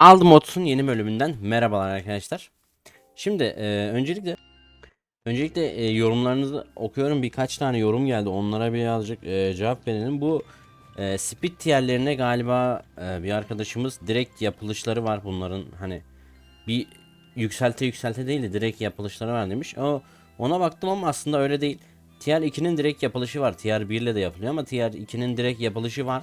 Aldım Mods'un yeni bölümünden merhabalar arkadaşlar. Şimdi e, öncelikle öncelikle e, yorumlarınızı okuyorum. Birkaç tane yorum geldi. Onlara birazcık e, cevap verelim. Bu e, speed tierlerine galiba e, bir arkadaşımız direkt yapılışları var bunların hani bir yükselte yükselte değil de direkt yapılışları var demiş. O ona baktım ama aslında öyle değil. Tier 2'nin direkt yapılışı var. Tier 1 ile de yapılıyor ama Tier 2'nin direkt yapılışı var.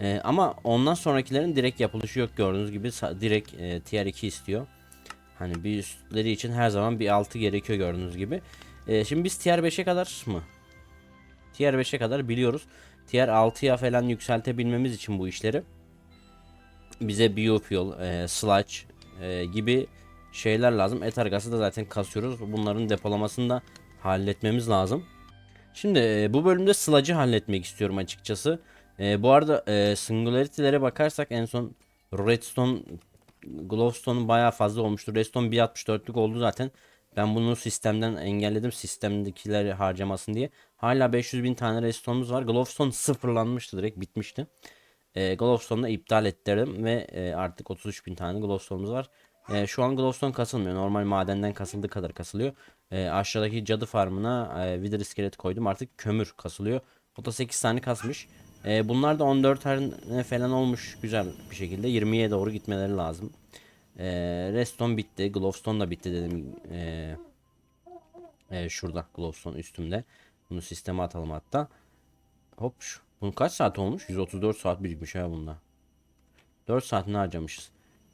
Ee, ama ondan sonrakilerin direkt yapılışı yok gördüğünüz gibi direkt e, Tier 2 istiyor. Hani bir üstleri için her zaman bir altı gerekiyor gördüğünüz gibi. Ee, şimdi biz Tier 5'e kadar mı? Tier 5'e kadar biliyoruz. Tier 6'ya falan yükseltebilmemiz için bu işleri bize biofuel, e, sludge e, gibi şeyler lazım. Ether gazı da zaten kasıyoruz. Bunların depolamasını da halletmemiz lazım. Şimdi e, bu bölümde sludge'ı halletmek istiyorum açıkçası. E, bu arada e, singularity'lere bakarsak en son redstone glowstone bayağı fazla olmuştu. Redstone 1.64'lük oldu zaten. Ben bunu sistemden engelledim. Sistemdekileri harcamasın diye. Hala 500 bin tane redstone'umuz var. Glowstone sıfırlanmıştı direkt bitmişti. E, Glowstone'u da iptal ettirdim ve e, artık 33 bin tane Glowstone'umuz var. E, şu an Glowstone kasılmıyor. Normal madenden kasıldığı kadar kasılıyor. E, aşağıdaki cadı farmına e, Wither iskelet koydum. Artık kömür kasılıyor. O da 8 tane kasmış. E, bunlar da 14 tane falan olmuş güzel bir şekilde. 20'ye doğru gitmeleri lazım. E, Redstone bitti. Glowstone da bitti dedim. E, e, şurada Glowstone üstümde. Bunu sisteme atalım hatta. Hop. Bunun kaç saat olmuş? 134 saat birikmiş ha bunda. 4 saatini harcamışız.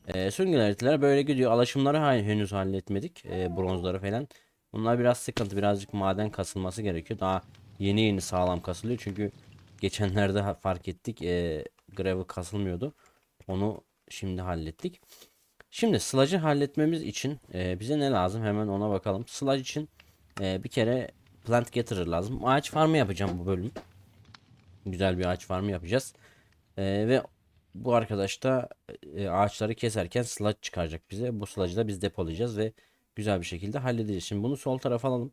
E, süngerler böyle gidiyor. Alaşımları henüz halletmedik. E, bronzları falan. Bunlar biraz sıkıntı. Birazcık maden kasılması gerekiyor. Daha yeni yeni sağlam kasılıyor. Çünkü geçenlerde fark ettik. E, gravel kasılmıyordu. Onu şimdi hallettik. Şimdi sludge'ı halletmemiz için e, bize ne lazım? Hemen ona bakalım. Sludge için e, bir kere plant getirir lazım. Ağaç farmı yapacağım bu bölüm. Güzel bir ağaç farmı yapacağız. E, ve bu arkadaş da e, ağaçları keserken sludge çıkaracak bize. Bu sludge'ı da biz depolayacağız ve güzel bir şekilde halledeceğiz. Şimdi bunu sol tarafa alalım.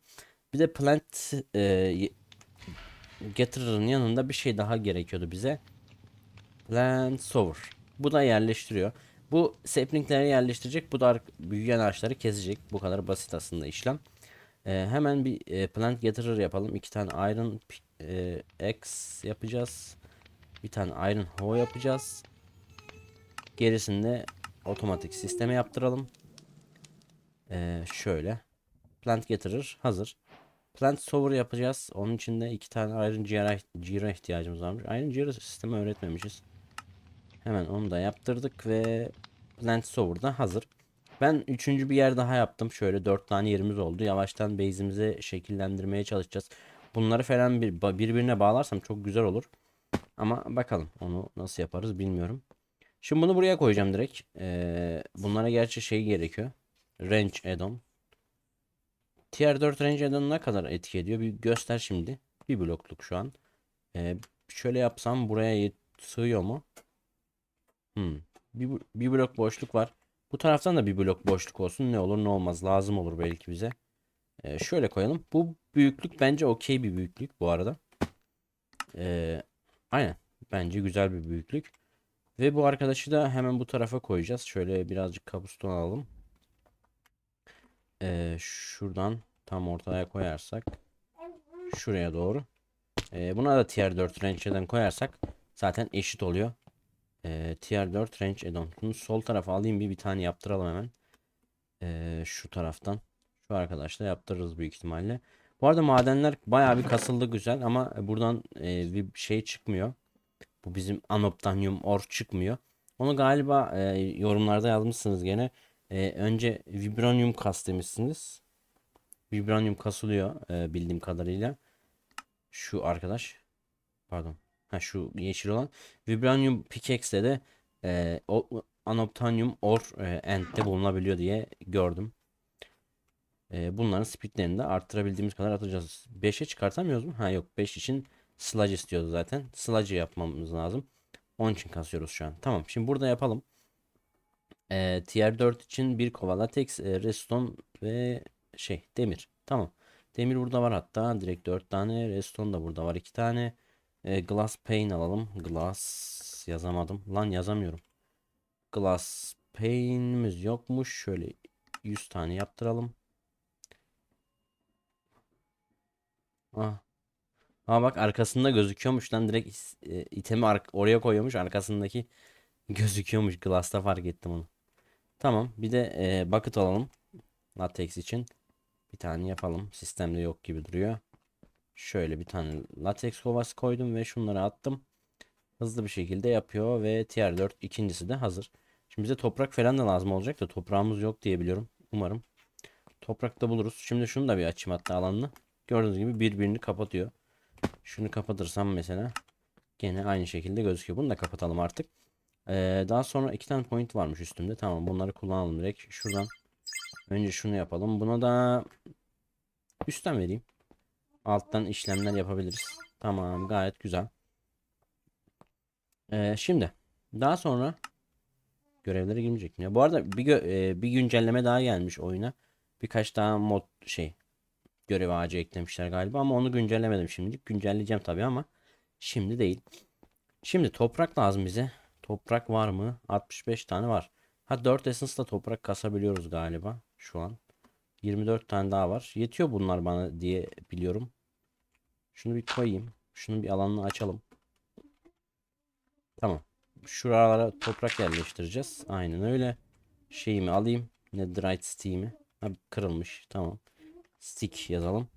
Bir de plant e, Gatherer'ın yanında bir şey daha gerekiyordu bize. Plant Sower. Bu da yerleştiriyor. Bu saplingleri yerleştirecek. Bu da büyüyen ağaçları kesecek. Bu kadar basit aslında işlem. E, hemen bir e, plant gatherer yapalım. İki tane iron e, X yapacağız. Bir tane iron hoe yapacağız. Gerisinde otomatik sisteme yaptıralım. Ee, şöyle. Plant getirir. Hazır. Plant sower yapacağız. Onun için de iki tane iron gear'a ihtiyacımız varmış. Iron gear sistemi öğretmemişiz. Hemen onu da yaptırdık ve plant sower da hazır. Ben üçüncü bir yer daha yaptım. Şöyle dört tane yerimiz oldu. Yavaştan base'imizi şekillendirmeye çalışacağız. Bunları falan bir, birbirine bağlarsam çok güzel olur. Ama bakalım onu nasıl yaparız bilmiyorum. Şimdi bunu buraya koyacağım direkt. Ee, bunlara gerçi şey gerekiyor. Range add-on. Tier 4 range ne kadar etki ediyor? Bir göster şimdi. Bir blokluk şu an. Ee, şöyle yapsam buraya sığıyor mu? Hmm. Bir, bir blok boşluk var. Bu taraftan da bir blok boşluk olsun. Ne olur ne olmaz. Lazım olur belki bize. Ee, şöyle koyalım. Bu büyüklük bence okey bir büyüklük bu arada. Ee, aynen. Bence güzel bir büyüklük. Ve bu arkadaşı da hemen bu tarafa koyacağız. Şöyle birazcık kabuston alalım. Ee, şuradan tam ortaya koyarsak şuraya doğru. Ee, buna da tier 4 range'den koyarsak zaten eşit oluyor. Ee, tier 4 range add-on. Bunu sol tarafa alayım bir bir tane yaptıralım hemen. Ee, şu taraftan. Şu arkadaşla yaptırırız büyük ihtimalle. Bu arada madenler bayağı bir kasıldı güzel ama buradan e, bir şey çıkmıyor. Bu bizim Anoptanium or çıkmıyor. Onu galiba e, yorumlarda yazmışsınız gene. E, önce Vibranium kas demişsiniz. Vibranium kasılıyor e, bildiğim kadarıyla. Şu arkadaş. Pardon. Ha şu yeşil olan. Vibranium pickaxe de e, o, Anoptanium or e, end'de bulunabiliyor diye gördüm. E, bunların speedlerini de arttırabildiğimiz kadar atacağız. 5'e çıkartamıyoruz mu? Ha yok 5 için sludge istiyordu zaten. Sludge yapmamız lazım. Onun için kasıyoruz şu an. Tamam şimdi burada yapalım. E, tier 4 için bir kova latex, e, redstone ve şey demir. Tamam. Demir burada var hatta. Direkt 4 tane. Redstone da burada var 2 tane. E, glass pane alalım. Glass yazamadım. Lan yazamıyorum. Glass peynimiz yokmuş. Şöyle 100 tane yaptıralım. Ah. Aa bak arkasında gözüküyormuş lan direkt itemi oraya koyuyormuş arkasındaki gözüküyormuş Glass'ta fark ettim onu. Tamam bir de e, bucket alalım. Latex için bir tane yapalım. Sistemde yok gibi duruyor. Şöyle bir tane latex kovası koydum ve şunları attım. Hızlı bir şekilde yapıyor ve tier 4 ikincisi de hazır. Şimdi bize toprak falan da lazım olacak da toprağımız yok diye biliyorum. Umarım. Toprakta buluruz. Şimdi şunu da bir açayım hatta alanını. Gördüğünüz gibi birbirini kapatıyor. Şunu kapatırsam mesela gene aynı şekilde gözüküyor. Bunu da kapatalım artık. Ee, daha sonra iki tane point varmış üstümde. Tamam bunları kullanalım direkt. Şuradan önce şunu yapalım. Buna da üstten vereyim. Alttan işlemler yapabiliriz. Tamam gayet güzel. Ee, şimdi daha sonra görevlere girmeyecek mi? ya? Bu arada bir, gö- e, bir güncelleme daha gelmiş oyuna. Birkaç daha mod şey görev ağacı eklemişler galiba ama onu güncellemedim şimdilik. Güncelleyeceğim tabii ama şimdi değil. Şimdi toprak lazım bize. Toprak var mı? 65 tane var. Ha 4 Essence'la toprak kasabiliyoruz galiba şu an. 24 tane daha var. Yetiyor bunlar bana diye biliyorum. Şunu bir koyayım. Şunun bir alanını açalım. Tamam. Şuralara toprak yerleştireceğiz. Aynen öyle. Şeyimi alayım. Netherite stick'imi. Ha, kırılmış. Tamam. Stick yazalım.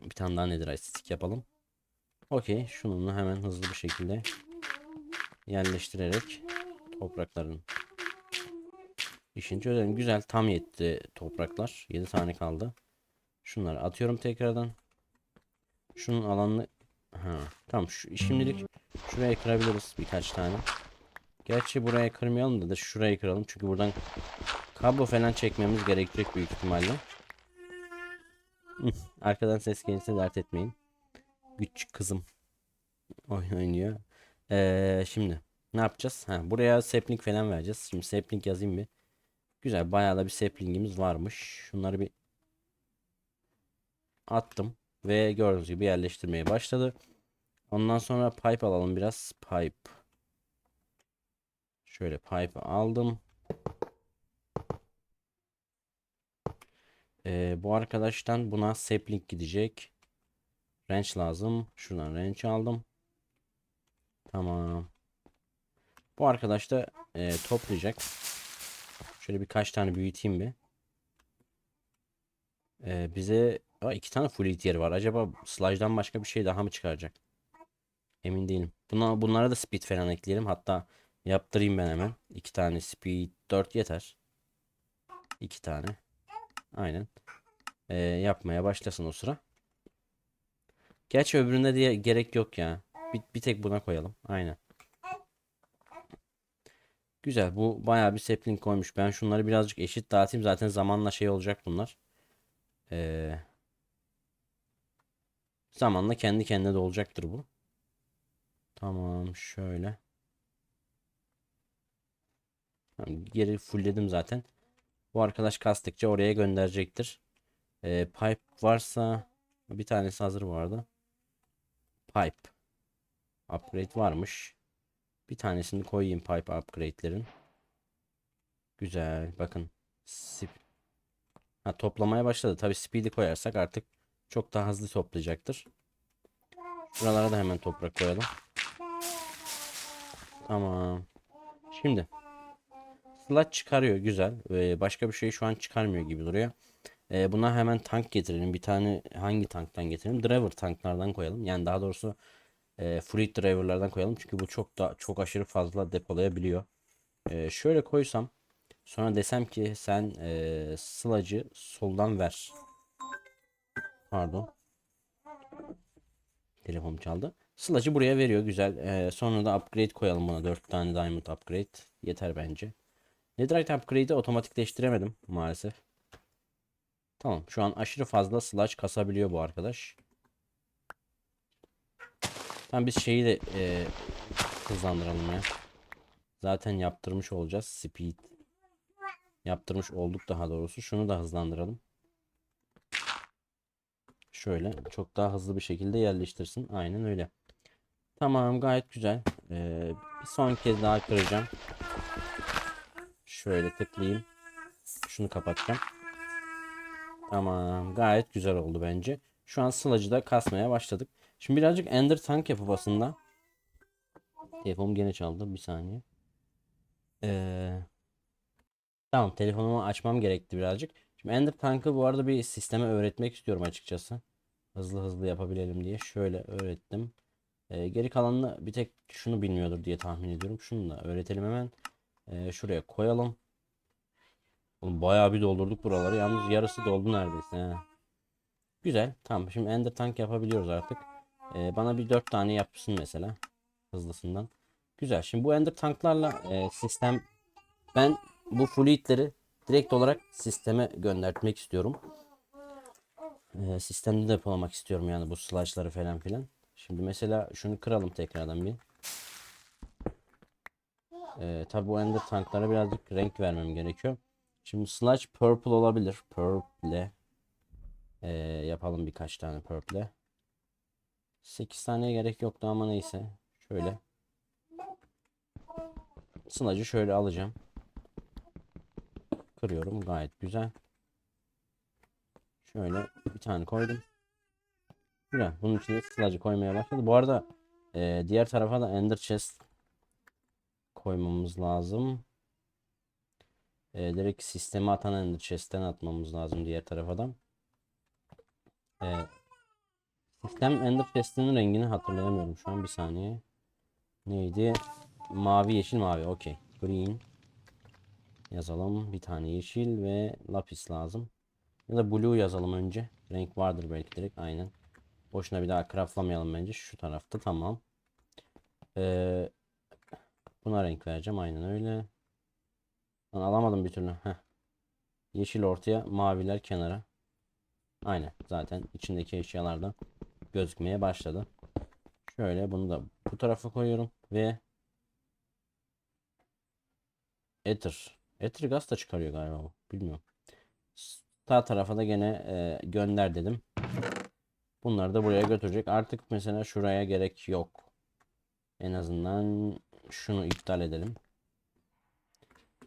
Bir tane daha netherite stick yapalım. Okey. Şununla hemen hızlı bir şekilde yerleştirerek toprakların işini çözelim. Güzel. Tam yetti topraklar. 7 tane kaldı. Şunları atıyorum tekrardan. Şunun alanını ha, tamam şu şimdilik şuraya kırabiliriz birkaç tane. Gerçi buraya kırmayalım da, da şuraya kıralım çünkü buradan kablo falan çekmemiz gerekecek büyük ihtimalle. Arkadan ses gelirse dert etmeyin. Küçük kızım oyun oynuyor. Ee, şimdi ne yapacağız? Ha, buraya sapling falan vereceğiz. Şimdi sapling yazayım bir. Güzel bayağı da bir saplingimiz varmış. Şunları bir attım ve gördüğünüz gibi yerleştirmeye başladı. Ondan sonra pipe alalım biraz. Pipe. Şöyle pipe aldım. Ee, bu arkadaştan buna sapling gidecek. Wrench lazım. Şuradan wrench aldım. Tamam. Bu arkadaş da e, toplayacak. Şöyle birkaç tane büyüteyim bir. Ee, bize Aa, iki tane full yer var. Acaba slide'dan başka bir şey daha mı çıkaracak? Emin değilim. Buna, bunlara da speed falan ekleyelim. Hatta yaptırayım ben hemen. İki tane speed 4 yeter. İki tane. Aynen. Ee, yapmaya başlasın o sıra. Gerçi öbüründe diye gerek yok ya. Bir, bir tek buna koyalım. Aynen. Güzel. Bu bayağı bir sapling koymuş. Ben şunları birazcık eşit dağıtayım. Zaten zamanla şey olacak bunlar. Ee, zamanla kendi kendine dolacaktır bu. Tamam şöyle. Geri fullledim zaten. Bu arkadaş kastıkça oraya gönderecektir. Ee, pipe varsa bir tanesi hazır vardı. Pipe. Upgrade varmış. Bir tanesini koyayım pipe upgrade'lerin. Güzel. Bakın. Sip. Ha, toplamaya başladı. Tabi speed'i koyarsak artık çok daha hızlı toplayacaktır. Şuralara da hemen toprak koyalım. Tamam. Şimdi. Slot çıkarıyor. Güzel. Ee, başka bir şey şu an çıkarmıyor gibi duruyor. Ee, buna hemen tank getirelim. Bir tane hangi tanktan getirelim? Driver tanklardan koyalım. Yani daha doğrusu e, fleet driverlardan koyalım. Çünkü bu çok da çok aşırı fazla depolayabiliyor. Ee, şöyle koysam. Sonra desem ki sen e, sılacı soldan ver. Pardon. Telefon çaldı. Sılacı buraya veriyor güzel. Ee, sonra da upgrade koyalım buna. 4 tane diamond upgrade. Yeter bence. Netherite upgrade'i otomatikleştiremedim maalesef. Tamam şu an aşırı fazla slash kasabiliyor bu arkadaş. Tamam biz şeyi de e, hızlandıralım ya. Zaten yaptırmış olacağız. Speed. Yaptırmış olduk daha doğrusu. Şunu da hızlandıralım. Şöyle çok daha hızlı bir şekilde yerleştirsin. Aynen öyle. Tamam gayet güzel. Ee, bir son kez daha kıracağım. Şöyle tıklayayım. Şunu kapatacağım. Tamam. Gayet güzel oldu bence. Şu an sılacı da kasmaya başladık. Şimdi birazcık Ender Tank yapıp aslında. Telefonum gene çaldı. Bir saniye. Ee, tamam telefonumu açmam gerekti birazcık. Şimdi Ender Tank'ı bu arada bir sisteme öğretmek istiyorum açıkçası. Hızlı hızlı yapabilelim diye. Şöyle öğrettim. Ee, geri kalanını bir tek şunu bilmiyordur diye tahmin ediyorum. Şunu da öğretelim hemen. Ee, şuraya koyalım. Oğlum bayağı bir doldurduk buraları. Yalnız yarısı doldu neredeyse. he. Güzel. Tamam. Şimdi Ender Tank yapabiliyoruz artık. Ee, bana bir 4 tane yapsın mesela. Hızlısından. Güzel. Şimdi bu Ender Tanklarla e, sistem ben bu fluidleri direkt olarak sisteme göndertmek istiyorum. Ee, sistemde depolamak istiyorum yani bu sludge'ları falan filan. Şimdi mesela şunu kıralım tekrardan bir. Ee, tabi bu ender tanklara birazcık renk vermem gerekiyor. Şimdi sludge purple olabilir. Purple. Ee, yapalım birkaç tane purple. 8 taneye gerek yoktu ama neyse. Şöyle. Sludge'ı şöyle alacağım. Kırıyorum gayet güzel. Şöyle bir tane koydum. Güzel. Bunun içine sludge'ı koymaya başladı. Bu arada e, diğer tarafa da ender chest koymamız lazım. E, direkt sisteme atan ender chest'ten atmamız lazım diğer tarafa da. E, sistem ender chest'inin rengini hatırlayamıyorum şu an bir saniye. Neydi? Mavi, yeşil, mavi. Okey. Green. Yazalım. Bir tane yeşil ve lapis lazım. Ya da blue yazalım önce. Renk vardır belki direkt. Aynen. Boşuna bir daha craftlamayalım bence. Şu tarafta tamam. Ee, buna renk vereceğim. Aynen öyle. Lan alamadım bir türlü. Heh. Yeşil ortaya, maviler kenara. Aynen. Zaten içindeki eşyalar da gözükmeye başladı. Şöyle bunu da bu tarafa koyuyorum ve Ether. Ether gaz da çıkarıyor galiba bu. Bilmiyorum. Sağ tarafa da gene e, gönder dedim. Bunları da buraya götürecek. Artık mesela şuraya gerek yok. En azından şunu iptal edelim.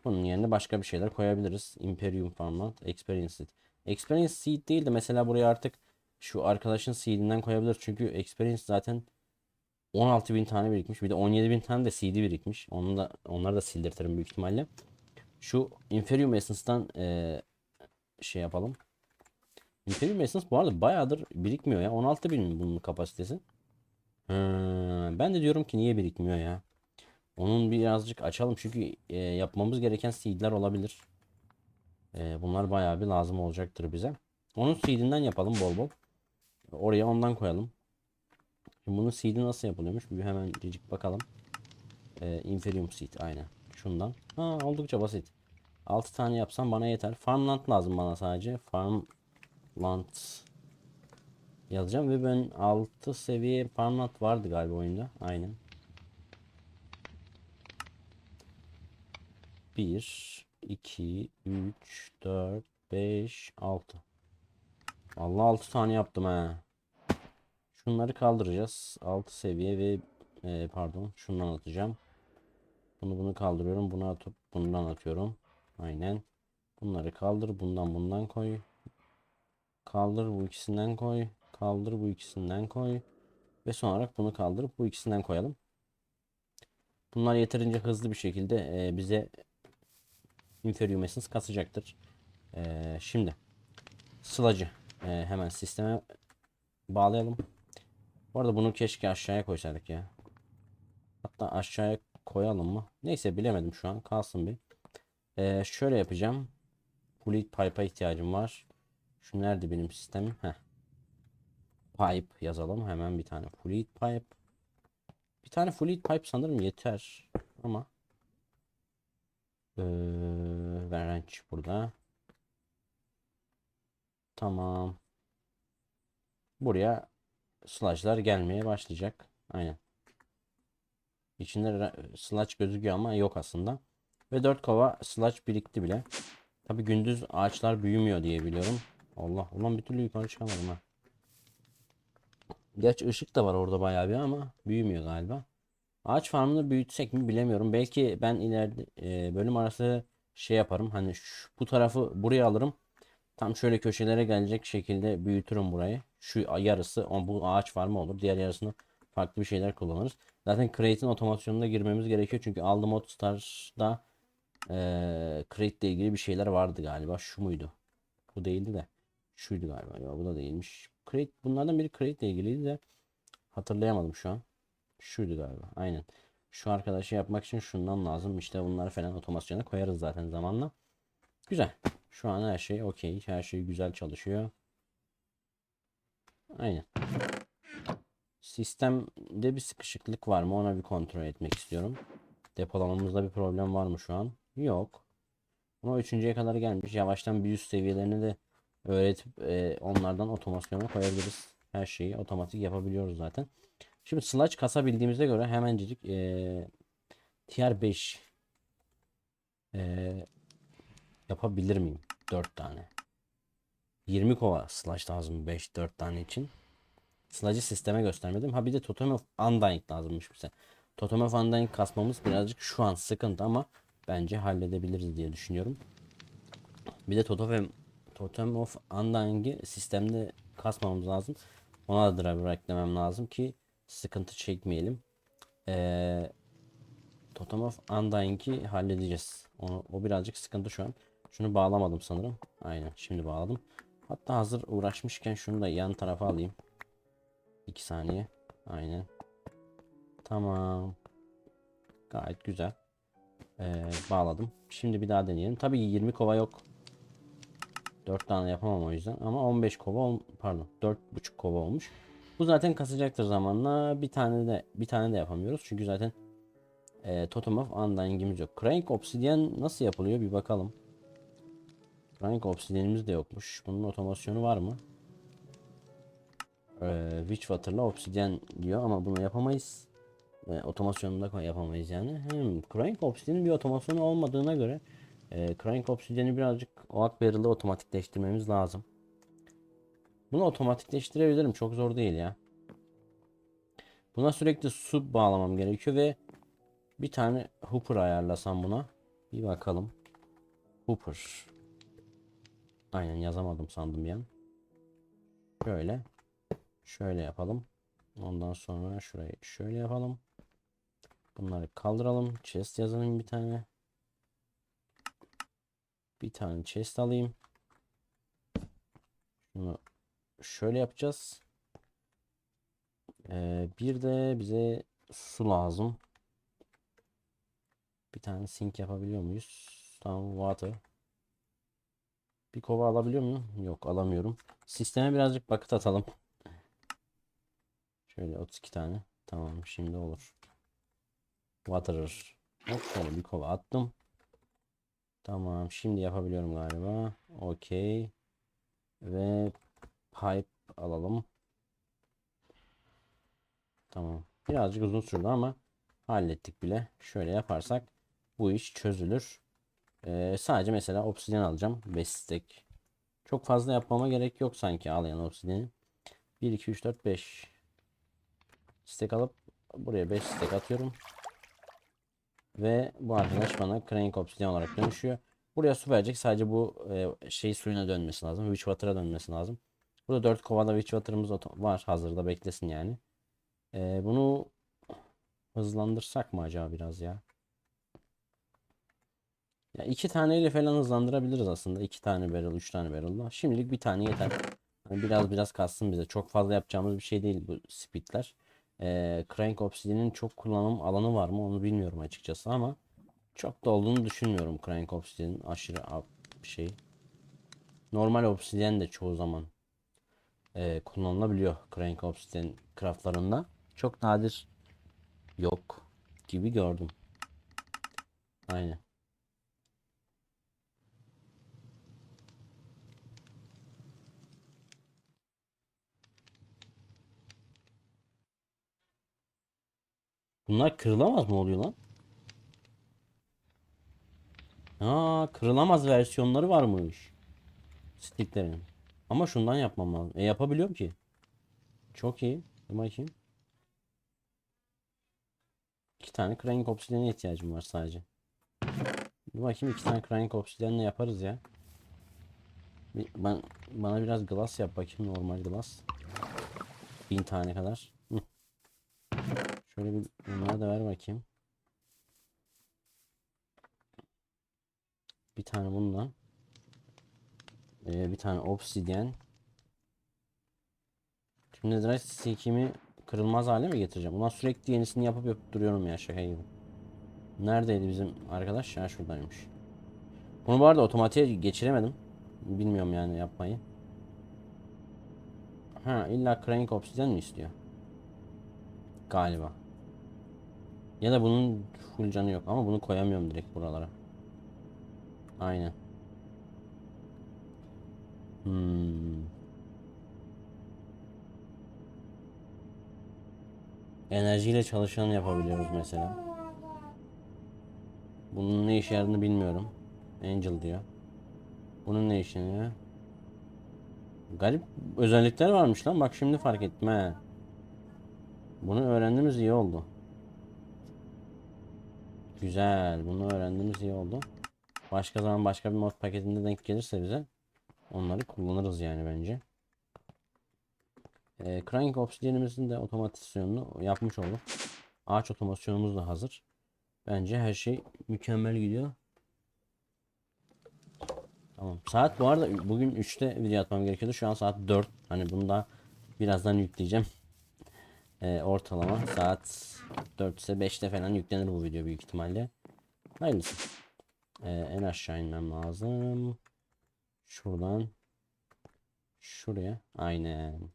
Bunun yerine başka bir şeyler koyabiliriz. Imperium format, experience seed. Experience seed değil de mesela buraya artık şu arkadaşın seed'inden koyabilir. Çünkü experience zaten 16.000 tane birikmiş. Bir de 17.000 tane de CD birikmiş. Onu da onları da sildirtirim büyük ihtimalle. Şu Inferium Essence'dan e, şey yapalım. Imperium Essence bu arada bayağıdır birikmiyor ya. 16 bin bunun kapasitesi? Hmm, ben de diyorum ki niye birikmiyor ya. Onun birazcık açalım çünkü e, yapmamız gereken seedler olabilir. E, bunlar bayağı bir lazım olacaktır bize. Onun seedinden yapalım bol bol. Oraya ondan koyalım. Şimdi bunun seedi nasıl yapılıyormuş? Bir hemen cicik bakalım. E, Inferium seed aynen. Şundan. Ha, oldukça basit. 6 tane yapsam bana yeter. Farmland lazım bana sadece. Farmland yazacağım ve ben 6 seviye Farmland vardı galiba oyunda. Aynen. 1 2 3 4 5 6 Allah 6 tane yaptım ha. Şunları kaldıracağız. 6 seviye ve e, pardon şundan atacağım. Bunu bunu kaldırıyorum. Bunu atıp bundan atıyorum. Aynen. Bunları kaldır. Bundan bundan koy. Kaldır bu ikisinden koy. Kaldır bu ikisinden koy. Ve son olarak bunu kaldırıp bu ikisinden koyalım. Bunlar yeterince hızlı bir şekilde e, bize Inferium Essence kasacaktır. E, şimdi sılacı e, hemen sisteme bağlayalım. Bu arada bunu keşke aşağıya koysaydık ya. Hatta aşağıya koyalım mı? Neyse bilemedim şu an. Kalsın bir. Ee, şöyle yapacağım. Fluid pipe'a ihtiyacım var. Şu nerede benim sistemim? Heh. Pipe yazalım. Hemen bir tane fluid pipe. Bir tane fluid pipe sanırım yeter. Ama ee, wrench burada. Tamam. Buraya sludge'lar gelmeye başlayacak. Aynen. İçinde sludge gözüküyor ama yok aslında. Ve 4 kova sludge birikti bile. Tabi gündüz ağaçlar büyümüyor diye biliyorum. Allah ulan bir türlü yukarı çıkamadım ha. Gerçi ışık da var orada bayağı bir ama büyümüyor galiba. Ağaç farmını büyütsek mi bilemiyorum. Belki ben ileride e, bölüm arası şey yaparım. Hani şu, bu tarafı buraya alırım. Tam şöyle köşelere gelecek şekilde büyütürüm burayı. Şu yarısı bu ağaç var mı olur. Diğer yarısını farklı bir şeyler kullanırız. Zaten Create'in otomasyonuna girmemiz gerekiyor. Çünkü Aldı Mod Stars'da eee Create ile ilgili bir şeyler vardı galiba. Şu muydu? Bu değildi de. Şuydu galiba. Ya bu da değilmiş. Create bunlardan biri Create ile ilgiliydi de hatırlayamadım şu an. Şuydu galiba. Aynen. Şu arkadaşı yapmak için şundan lazım. İşte bunları falan otomasyona koyarız zaten zamanla. Güzel. Şu an her şey okey. Her şey güzel çalışıyor. Aynen. Sistemde bir sıkışıklık var mı? Ona bir kontrol etmek istiyorum. Depolamamızda bir problem var mı şu an? Yok. Ama üçüncüye kadar gelmiş. Yavaştan bir üst seviyelerini de öğretip e, onlardan otomasyona koyabiliriz. Her şeyi otomatik yapabiliyoruz zaten. Şimdi sludge kasabildiğimize göre hemencik e, tier 5 e, yapabilir miyim? 4 tane. 20 kova sludge lazım 5-4 tane için. Sludge'ı sisteme göstermedim. Ha bir de Totem of Undying lazımmış bize. Totem of Undying kasmamız birazcık şu an sıkıntı ama bence halledebiliriz diye düşünüyorum. Bir de Totem, Totem of Undying'i sistemde kasmamız lazım. Ona da driver eklemem lazım ki sıkıntı çekmeyelim. Ee, Totem of Undying'i halledeceğiz. Onu, o birazcık sıkıntı şu an. Şunu bağlamadım sanırım. Aynen şimdi bağladım. Hatta hazır uğraşmışken şunu da yan tarafa alayım. 2 saniye. Aynen. Tamam. Gayet güzel. Ee, bağladım. Şimdi bir daha deneyelim. Tabii 20 kova yok. 4 tane yapamam o yüzden. Ama 15 kova ol- pardon 4,5 kova olmuş. Bu zaten kasacaktır zamanla. Bir tane de bir tane de yapamıyoruz. Çünkü zaten e, Totem of Undying'imiz yok. Crank Obsidian nasıl yapılıyor bir bakalım. Crank Obsidian'imiz de yokmuş. Bunun otomasyonu var mı? Ee, Witchwater'la Obsidian diyor ama bunu yapamayız. Ve otomasyonunu da yapamayız yani. Hem Crank Obsidian'in bir otomasyonu olmadığına göre e, Crank Obsidian'i birazcık Oak Barrel'ı otomatikleştirmemiz lazım. Bunu otomatikleştirebilirim. Çok zor değil ya. Buna sürekli su bağlamam gerekiyor ve bir tane hooper ayarlasam buna. Bir bakalım. Hooper. Aynen yazamadım sandım ya. Şöyle. Şöyle yapalım. Ondan sonra şurayı şöyle yapalım. Bunları kaldıralım. Chest yazalım bir tane. Bir tane chest alayım. Şunu şöyle yapacağız. Ee, bir de bize su lazım. Bir tane sink yapabiliyor muyuz? Tamam water. Bir kova alabiliyor muyum? Yok alamıyorum. Sisteme birazcık bakıt atalım. Şöyle 32 tane. Tamam şimdi olur. Waterer. Hop şöyle bir kova attım. Tamam şimdi yapabiliyorum galiba. Okey. Ve pipe alalım. Tamam. Birazcık uzun sürdü ama hallettik bile. Şöyle yaparsak bu iş çözülür. Ee, sadece mesela obsidyen alacağım. 5 stack. Çok fazla yapmama gerek yok sanki alayan obsidyeni. 1, 2, 3, 4, 5 stack alıp buraya 5 stack atıyorum. Ve bu arkadaş bana Crank Obsidian olarak dönüşüyor. Buraya su verecek. Sadece bu e, şey suyuna dönmesi lazım. Witchwater'a dönmesi lazım. Burada 4 kovada Witchwater'ımız oto- var. Hazırda beklesin yani. E, bunu hızlandırsak mı acaba biraz ya? Ya iki taneyle falan hızlandırabiliriz aslında. iki tane barrel, üç tane barrel'la. Şimdilik bir tane yeter. Hani biraz biraz kassın bize. Çok fazla yapacağımız bir şey değil bu speedler. Ee, Crank Obsidian'in çok kullanım alanı var mı onu bilmiyorum açıkçası ama çok da olduğunu düşünmüyorum Crank Obsidian'in aşırı bir şey. Normal Obsidian de çoğu zaman e, kullanılabiliyor Crank Obsidian craftlarında. Çok nadir yok gibi gördüm. Aynen. Bunlar kırılamaz mı oluyor lan? Aa, kırılamaz versiyonları varmış. Sticklerin. Ama şundan yapmam lazım. E yapabiliyorum ki. Çok iyi. Dur bakayım. İki tane crank obsidian'e ihtiyacım var sadece. Dur bakayım iki tane crying obsidianle yaparız ya. Ben bana biraz glass yap bakayım normal glass. Bin tane kadar. Şöyle bir bunlara da ver bakayım. Bir tane bundan. Ee, bir tane obsidian. Şimdi netherite stick'imi kırılmaz hale mi getireceğim? Ulan sürekli yenisini yapıp yapıp duruyorum ya şaka gibi. Neredeydi bizim arkadaş? Ya şuradaymış. Bunu bu arada otomatiğe geçiremedim. Bilmiyorum yani yapmayı. Ha illa crank obsidian mi istiyor? Galiba. Ya da bunun full canı yok ama bunu koyamıyorum direkt buralara. Aynen. Hmm. Enerjiyle çalışan yapabiliyoruz mesela. Bunun ne işe yaradığını bilmiyorum. Angel diyor. Bunun ne işine ya? Garip özellikler varmış lan. Bak şimdi fark ettim he. Bunu öğrendiğimiz iyi oldu. Güzel. Bunu öğrendiğimiz iyi oldu. Başka zaman başka bir mod paketinde denk gelirse bize onları kullanırız yani bence. Ee, Crank Obsidian'imizin de otomasyonunu yapmış olduk. Ağaç otomasyonumuz da hazır. Bence her şey mükemmel gidiyor. Tamam. Saat bu arada bugün 3'te video atmam gerekiyordu. Şu an saat 4. Hani bunu da birazdan yükleyeceğim. Ee, ortalama saat 4 ise 5'te falan yüklenir bu video büyük ihtimalle. Hayırlısı. Ee, en aşağı inmem lazım. Şuradan şuraya. Aynen.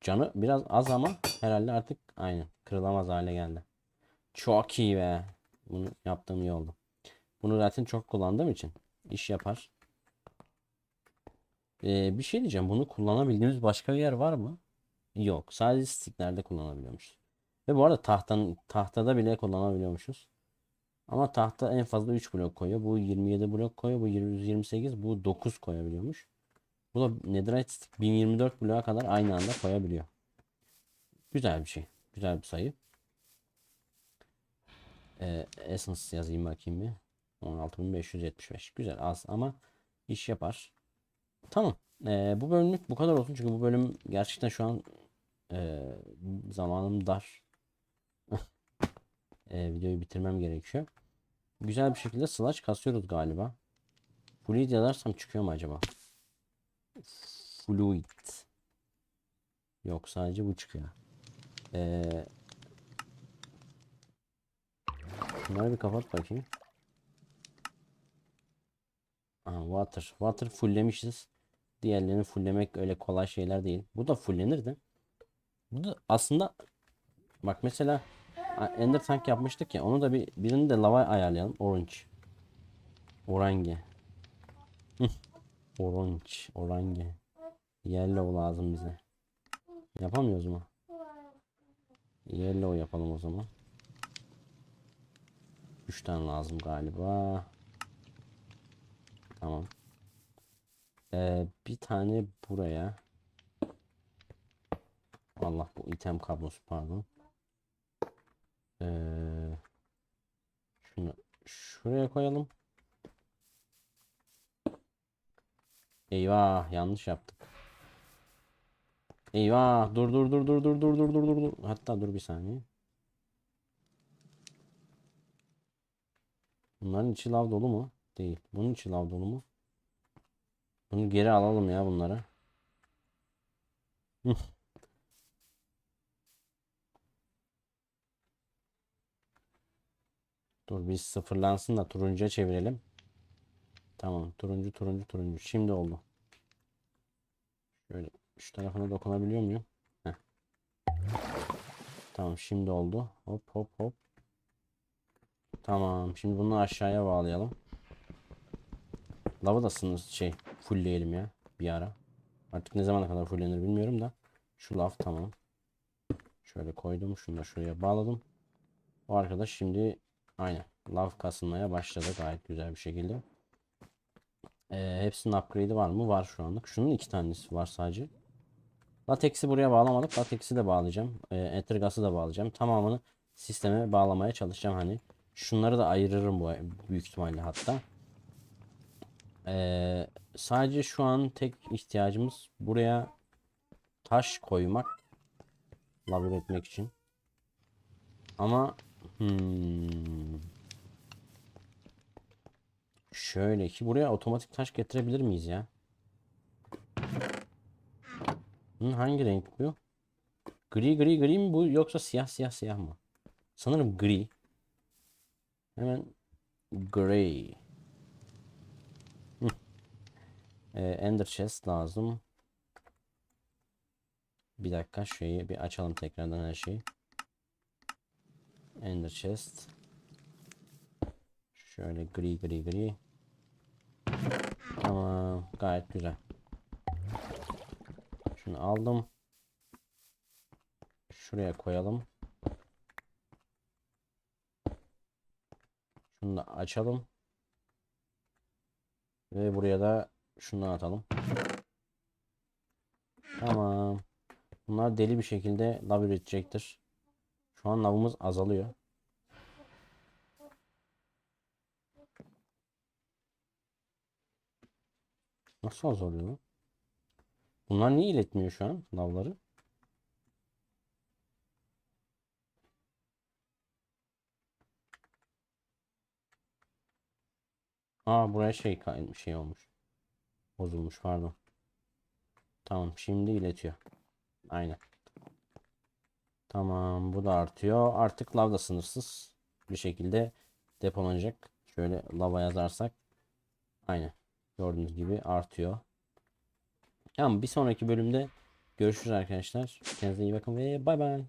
Canı biraz az ama herhalde artık aynen kırılamaz hale geldi. Çok iyi be. Bunu yaptığım iyi oldu. Bunu zaten çok kullandığım için iş yapar. Ee, bir şey diyeceğim. Bunu kullanabildiğimiz başka bir yer var mı? Yok. Sadece sticklerde kullanabiliyormuşuz. Ve bu arada tahtanın tahtada bile kullanabiliyormuşuz. Ama tahta en fazla 3 blok koyuyor. Bu 27 blok koyuyor. Bu 128. Bu 9 koyabiliyormuş. Bu da netherite stick 1024 bloğa kadar aynı anda koyabiliyor. Güzel bir şey. Güzel bir sayı. Ee, essence yazayım bakayım bir. 16575. Güzel az ama iş yapar. Tamam. Ee, bu bölümlük bu kadar olsun. Çünkü bu bölüm gerçekten şu an e, zamanım dar. e, videoyu bitirmem gerekiyor. Güzel bir şekilde slash kasıyoruz galiba. Fluid yazarsam çıkıyor mu acaba? Fluid. Yok sadece bu çıkıyor. Ee, şunları bir kapat bakayım. Aha, water. Water fulllemişiz. Diğerlerini fulllemek öyle kolay şeyler değil. Bu da fullenir de. Bu da aslında bak mesela Ender Tank yapmıştık ya. Onu da bir birini de lava ayarlayalım. Orange. Orange. Orange. Orange. Yellow lazım bize. Yapamıyoruz mu? Yellow yapalım o zaman. 3 tane lazım galiba. Tamam. Ee, bir tane buraya. Allah bu item kablosu pardon. Ee, şunu şuraya koyalım. Eyvah yanlış yaptık. Eyvah dur dur dur dur dur dur dur dur dur dur. Hatta dur bir saniye. Bunların içi lav dolu mu? Değil. Bunun içi lav dolu mu? Bunu geri alalım ya bunları. Dur biz sıfırlansın da turuncuya çevirelim. Tamam. Turuncu turuncu turuncu. Şimdi oldu. Şöyle şu tarafına dokunabiliyor muyum? Heh. Tamam şimdi oldu. Hop hop hop. Tamam. Şimdi bunu aşağıya bağlayalım. Lavı da sınır şey fullleyelim ya bir ara. Artık ne zamana kadar fullenir bilmiyorum da. Şu lav tamam. Şöyle koydum. Şunu da şuraya bağladım. O arkadaş şimdi aynen lav kasılmaya başladı gayet güzel bir şekilde. Ee, hepsinin upgrade'i var mı? Var şu anlık. Şunun iki tanesi var sadece. Latex'i buraya bağlamadık. Latex'i de bağlayacağım. Ee, Ethergas'ı da bağlayacağım. Tamamını sisteme bağlamaya çalışacağım hani. Şunları da ayırırım bu büyük ihtimalle hatta. Ee, sadece şu an tek ihtiyacımız buraya taş koymak. Lav üretmek için. Ama hmm, şöyle ki buraya otomatik taş getirebilir miyiz ya? Hı, hangi renk bu? Gri gri gri mi bu yoksa siyah siyah siyah mı? Sanırım gri. Hemen gray. Hı. Ee, Ender chest lazım. Bir dakika şeyi bir açalım tekrardan her şeyi. Ender chest. Şöyle gri gri gri. Tamam gayet güzel. Şunu aldım. Şuraya koyalım. Şunu da açalım. Ve buraya da şunu atalım. Tamam. Bunlar deli bir şekilde lav üretecektir. Şu an lavımız azalıyor. Nasıl azalıyor? Bunlar niye iletmiyor şu an lavları? Aa buraya şey kay- şey olmuş. Bozulmuş pardon. Tamam şimdi iletiyor. Aynen. Tamam bu da artıyor. Artık lav da sınırsız bir şekilde depolanacak. Şöyle lava yazarsak. Aynen. Gördüğünüz gibi artıyor. Tamam bir sonraki bölümde görüşürüz arkadaşlar. Kendinize iyi bakın ve bay bay.